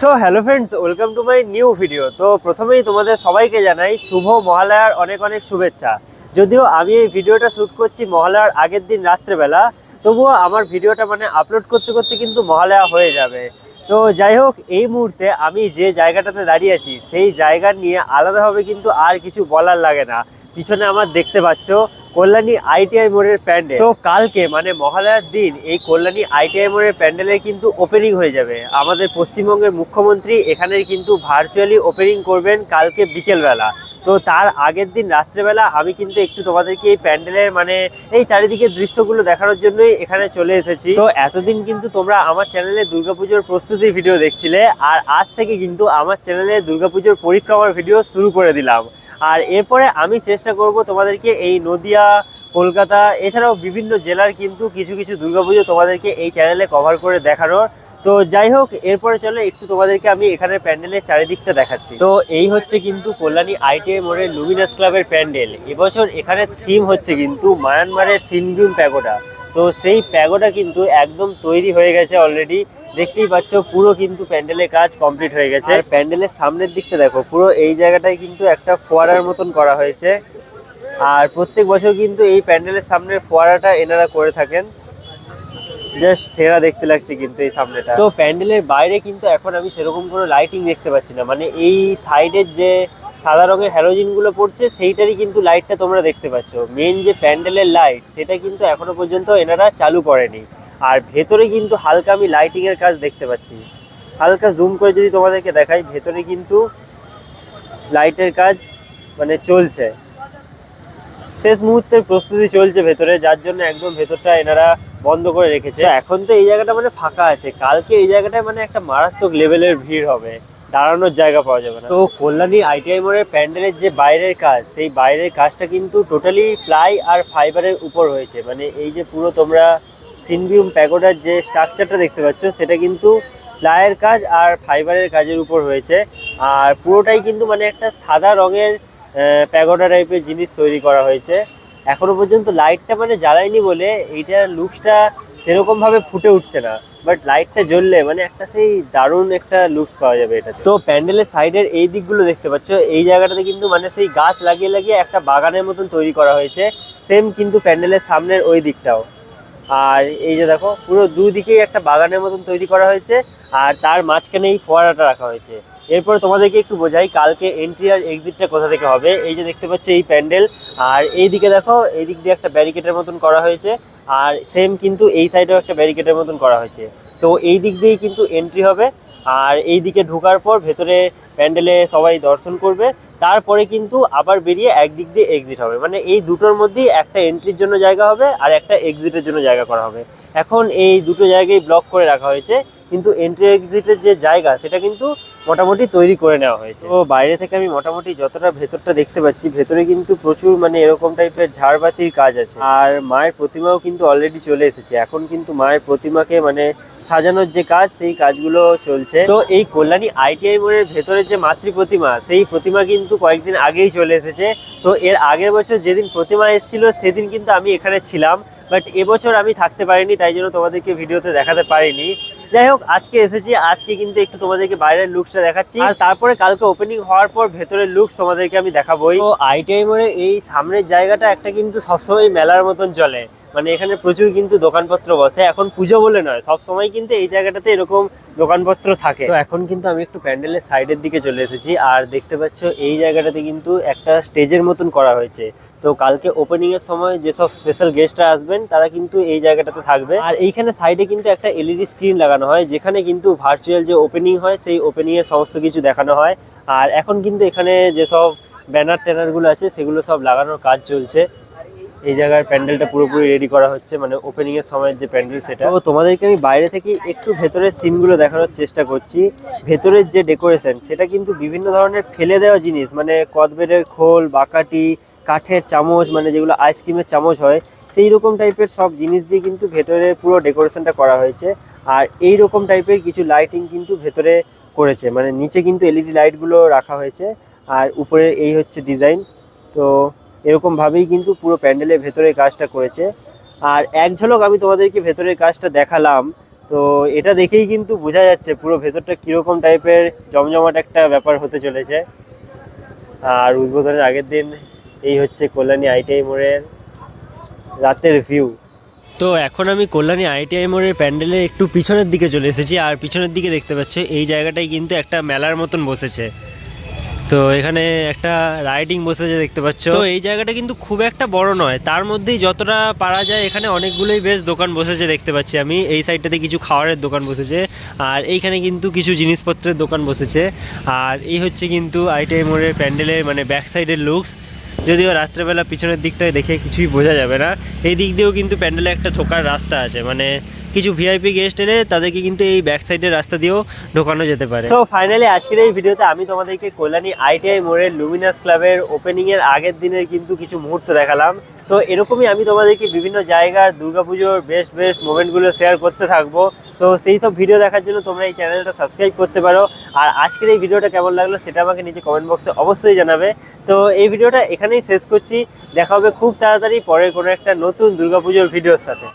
So hello friends welcome to my new video তো প্রথমেই তোমাদের সবাইকে জানাই শুভ মহালয়ার অনেক অনেক শুভেচ্ছা। যদিও আমি এই ভিডিওটা শ্যুট করছি মহালয়ার আগের দিন রাত্রেবেলা, তবুও আমার ভিডিওটা মানে আপলোড করতে করতে কিন্তু মহালয়া হয়ে যাবে। তো যাই হোক, এই মুহূর্তে আমি যে জায়গাটাতে দাঁড়িয়ে আছি, সেই জায়গা নিয়ে আলাদাভাবে কিন্তু আর কিছু বলার লাগে না। পিছনে আমার দেখতে পাচ্ছ কল্যাণী আইটিআই মোড়ের প্যান্ডেল। তো কালকে মানে মহালয়ার দিন, এই কল্যাণী আইটিআই মোড়ের প্যান্ডেলের কিন্তু ওপেনিং হয়ে যাবে। আমাদের পশ্চিমবঙ্গের মুখ্যমন্ত্রী এখানের কিন্তু ভার্চুয়ালি ওপেনিং করবেন কালকে বিকেলবেলা। তো তার আগের দিন রাত্রেবেলা আমি কিন্তু একটু তোমাদেরকে এই প্যান্ডেলের মানে এই চারিদিকের দৃশ্যগুলো দেখানোর জন্যই এখানে চলে এসেছি। তো এতদিন কিন্তু তোমরা আমার চ্যানেলে দুর্গাপুজোর প্রস্তুতির ভিডিও দেখছিলে, আর আজ থেকে কিন্তু আমার চ্যানেলে দুর্গাপুজোর পরিক্রমার ভিডিও শুরু করে দিলাম। আর এরপরে আমি চেষ্টা করব তোমাদেরকে এই নদিয়া, কলকাতা, এছাড়াও বিভিন্ন জেলার কিন্তু কিছু কিছু দুর্গাপুজো তোমাদেরকে এই চ্যানেলে কভার করে দেখানোর। তো যাই হোক, এরপরে চলে একটু তোমাদেরকে আমি এখানে প্যান্ডেলের চারিদিকটা দেখাচ্ছি। তো এই হচ্ছে কিন্তু কল্যাণী আইটিআই মোড়ের লুমিনাস ক্লাবের প্যান্ডেল। এবছর এখানে থিম হচ্ছে কিন্তু মায়ানমারের সিনবিউম প্যাগোডা। তো সেই প্যাগোডা কিন্তু একদম তৈরি হয়ে গেছে অলরেডি দেখতেই পাচ্ছ পুরো কিন্তু প্যান্ডেলের কাজ কমপ্লিট হয়ে গেছে। প্যান্ডেলের সামনের দিকটা দেখো পুরো এই জায়গাটায় কিন্তু একটা ফোয়ারার মতন করা হয়েছে। আর প্রত্যেক বছর কিন্তু এই প্যান্ডেলের সামনের ফোয়ারাটা এনারা করে থাকেন। জাস্ট সেরা দেখতে লাগছে কিন্তু এই সামনেটা। তো প্যান্ডেলের বাইরে কিন্তু এখন আমি সেরকম কোনো লাইটিং দেখতে পাচ্ছি না। মানে এই সাইডের যে সাদা রঙের হ্যালোজিনগুলো পড়ছে সেইটারই কিন্তু লাইটটা তোমরা দেখতে পাচ্ছ। মেন যে প্যান্ডেলের লাইট সেটা কিন্তু এখনও পর্যন্ত এনারা চালু করেনি। আর ভেতরে কিন্তু হালকা আমি লাইটিং এর কাজ দেখতে পাচ্ছি। হালকা জুম করে যদি তোমাদেরকে দেখাই, ভেতরে কিন্তু লাইটের কাজ মানে চলছে। শেষ মুহূর্তের প্রস্তুতি চলছে ভেতরে, যার জন্য একদম ভেতরটা এনারা বন্ধ করে রেখেছে। এখন তো এই জায়গাটা মানে ফাঁকা আছে। কালকে এই জায়গাটায় মানে একটা মারাত্মক লেভেলের ভিড় হবে। দাঁড়ানোর জায়গা পাওয়া যাবে না। তো কল্যাণী আইটিআই মোড়ের প্যান্ডেলের যে বাইরের কাজ, সেই বাইরের কাজটা কিন্তু টোটালি প্লাই আর ফাইবারের উপর হয়েছে। মানে এই যে পুরো তোমরা সিনবিউম প্যাগোডার যে স্ট্রাকচারটা দেখতে পাচ্ছ, সেটা কিন্তু প্লায়ের কাজ আর ফাইবারের কাজের উপর হয়েছে। আর পুরোটাই কিন্তু মানে একটা সাদা রঙের প্যাগোডা টাইপের জিনিস তৈরি করা হয়েছে। এখনও পর্যন্ত লাইটটা মানে জ্বালায়নি বলে এইটার লুকসটা সেরকমভাবে ফুটে উঠছে না। বাট লাইটটা জ্বললে মানে একটা সেই দারুণ একটা লুকস পাওয়া যাবে এটা তো প্যান্ডেলের সাইডের এই দিকগুলো দেখতে পাচ্ছ, এই জায়গাটাতে কিন্তু মানে সেই গাছ লাগিয়ে লাগিয়ে একটা বাগানের মতন তৈরি করা হয়েছে। সেম কিন্তু প্যান্ডেলের সামনের ওই দিকটাও। আর এই যে দেখো, পুরো দুদিকে একটা বাগানের মতন তৈরি করা হয়েছে, আর তার মাঝখানে এই ফোয়ারাটা রাখা হয়েছে। এরপরে তোমাদেরকে একটু বোঝাই কালকে এন্ট্রি আর এক্সিটটা কোথা থেকে হবে। এই যে দেখতে পাচ্ছ এই প্যান্ডেল, আর এই দিকে দেখো এই দিক দিয়ে একটা ব্যারিকেডের মতন করা হয়েছে, আর সেম কিন্তু এই সাইডেও একটা ব্যারিকেডের মতন করা হয়েছে। তো এই দিক দিয়েই কিন্তু এন্ট্রি হবে। আর এই দিকে ঢোকার পর ভেতরে প্যান্ডেলে সবাই দর্শন করবে। তারপরে কিন্তু আবার বেরিয়ে একদিক দিয়ে এক্সিট হবে। মানে এই দুটোর মধ্যেই একটা এন্ট্রির জন্য জায়গা হবে আর একটা এক্সিটের জন্য জায়গা করা হবে। এখন এই দুটো জায়গায় ব্লক করে রাখা হয়েছে। কিন্তু এন্ট্রি এক্সিটের যে জায়গা, সেটা কিন্তু মোটামুটি তৈরি করে নেওয়া হয়েছে। তো বাইরে থেকে আমি মোটামুটি যতটা ভেতরটা দেখতে পাচ্ছি, ভেতরে কিন্তু প্রচুর মানে এরকম টাইপের ঝাড়বাতির কাজ আছে। আর মায়ের প্রতিমাও কিন্তু অলরেডি চলে এসেছে। এখন কিন্তু মায়ের প্রতিমাকে মানে সাজানোর যে কাজ, সেই কাজগুলো চলছে। তো এই কল্যাণী আইটিআই মোড়ের ভেতরে যে মাতৃ প্রতিমা, সেই প্রতিমা কিন্তু কয়েকদিন আগেই চলে এসেছে। তো এর আগের বছর যেদিন প্রতিমা এসেছিল, সেদিন কিন্তু আমি এখানে ছিলাম। বাট এবছর আমি থাকতে পারিনি, তাই জন্য তোমাদেরকে ভিডিওতে দেখাতে পারিনি। যাই হোক, আজকে এসেছি, আজকে কিন্তু একটু তোমাদেরকে বাইরের লুকসটা দেখাচ্ছি। আর তারপরে কালকে ওপেনিং হওয়ার পর ভেতরের লুকস তোমাদেরকে আমি দেখাবোই। তো আইটিআই মোড়ে এই সামনের জায়গাটা একটা কিন্তু সবসময় মেলার মতন চলে। মানে এখানে প্রচুর কিন্তু দোকানপত্র বসে। এখন পুজো বলে নয়, সব সময় কিন্তু এই জায়গাটাতে এরকম দোকানপত্র থাকে। তো এখন কিন্তু আমি একটু প্যান্ডেলের সাইডের দিকে চলে এসেছি, আর দেখতে পাচ্ছ এই জায়গাটাতে কিন্তু একটা স্টেজের মতন করা হয়েছে। তো কালকে ওপেনিং এর সময় যেসব স্পেশাল গেস্টরা আসবেন, তারা কিন্তু এই জায়গাটাতে থাকবে। আর এইখানে সাইডে কিন্তু একটা এলইডি স্ক্রিন লাগানো হয়, যেখানে কিন্তু ভার্চুয়াল যে ওপেনিং হয়, সেই ওপেনিং এর সমস্ত কিছু দেখানো হয়। আর এখন কিন্তু এখানে যেসব ব্যানার ট্যানারগুলো আছে, সেগুলো সব লাগানোর কাজ চলছে। এই জায়গার প্যান্ডেলটা পুরোপুরি রেডি করা হচ্ছে মানে ওপেনিং এর সময় যে প্যান্ডেল সেটা। তো তোমাদেরকে আমি বাইরে থেকে একটু ভেতরের সিনগুলো দেখানোর চেষ্টা করছি। ভেতরের যে ডেকোরেশন সেটা কিন্তু বিভিন্ন ধরনের ফেলে দেওয়া জিনিস মানে কদবেরের খোল, বাকাটি, কাঠের চামচ মানে যেগুলো আইসক্রিমের চামচ হয় সেই রকম টাইপের সব জিনিস দিয়ে কিন্তু ভেতরে পুরো ডেকোরেশনটা করা হয়েছে। আর এই রকম টাইপের কিছু লাইটিং কিন্তু ভেতরে করেছে মানে নিচে কিন্তু এলইডি লাইটগুলো রাখা হয়েছে। আর উপরে এই হচ্ছে ডিজাইন তো এরকমভাবেই কিন্তু পুরো প্যান্ডেলের ভেতরে কাজটা করেছে। আর এক ঝলক আমি তোমাদেরকে ভেতরের কাজটা দেখালাম, তো এটা দেখেই কিন্তু বোঝা যাচ্ছে পুরো ভেতরটা কীরকম টাইপের জমজমাট একটা ব্যাপার হতে চলেছে। আর উদ্বোধনের আগের দিন এই হচ্ছে কল্যাণী আইটিআই মোড়ের রাতের ভিউ তো এখন আমি কল্যাণী আইটিআই মোড়ের প্যান্ডেলের একটু পিছনের দিকে চলে এসেছি, আর পিছনের দিকে দেখতে পাচ্ছ এই জায়গাটায় কিন্তু একটা মেলার মতন বসেছে। তো এখানে একটা রাইডিং বসেছে দেখতে পাচ্ছ। তো এই জায়গাটা কিন্তু খুব একটা বড় নয়, তার মধ্যেই যতটা পারা যায় এখানে অনেকগুলোই বেশ দোকান বসেছে দেখতে পাচ্ছি আমি, এই সাইডটাতে কিছু খাওয়ারের দোকান বসেছে, আর এইখানে কিন্তু কিছু জিনিসপত্রের দোকান বসেছে, আর এই হচ্ছে কিন্তু আইটিআই মোড়ের প্যান্ডেলের মানে ব্যাক সাইডের লুকস যদিও রাত্রেবেলা পিছনের দিকটায় দেখে কিছুই বোঝা যাবে না, এই দিক দিয়েও কিন্তু প্যান্ডেলে একটা ঢোকার রাস্তা আছে মানে কিছু ভিআইপি গেস্ট এলে তাদেরকে কিন্তু এই ব্যাক সাইডের রাস্তা দিয়েও ঢোকানো যেতে পারে। সো ফাইনালি আজকের এই ভিডিওতে আমি তোমাদেরকে কল্যাণী আইটিআই মোড়ের লুমিনাস ক্লাবের ওপেনিং এর আগের দিনের কিন্তু কিছু মুহূর্ত দেখালাম। তো, এরকমই আমি তোমাদেরকে বিভিন্ন জায়গার দুর্গাপুজোর বেস্ট বেস্ট মোমেন্টগুলো শেয়ার করতে থাকব। তো, সেই সব ভিডিও দেখার জন্য তোমরা এই চ্যানেলটা সাবস্ক্রাইব করতে পারো। আর আজকের এই ভিডিওটা কেমন লাগল সেটা আমাকে নিচে কমেন্ট বক্সে অবশ্যই জানাবে। তো, এই ভিডিওটা এখানেই শেষ করছি। দেখা হবে খুব তাড়াতাড়ি পরের কোনো একটা নতুন দুর্গাপুজোর ভিডিওর সাথে।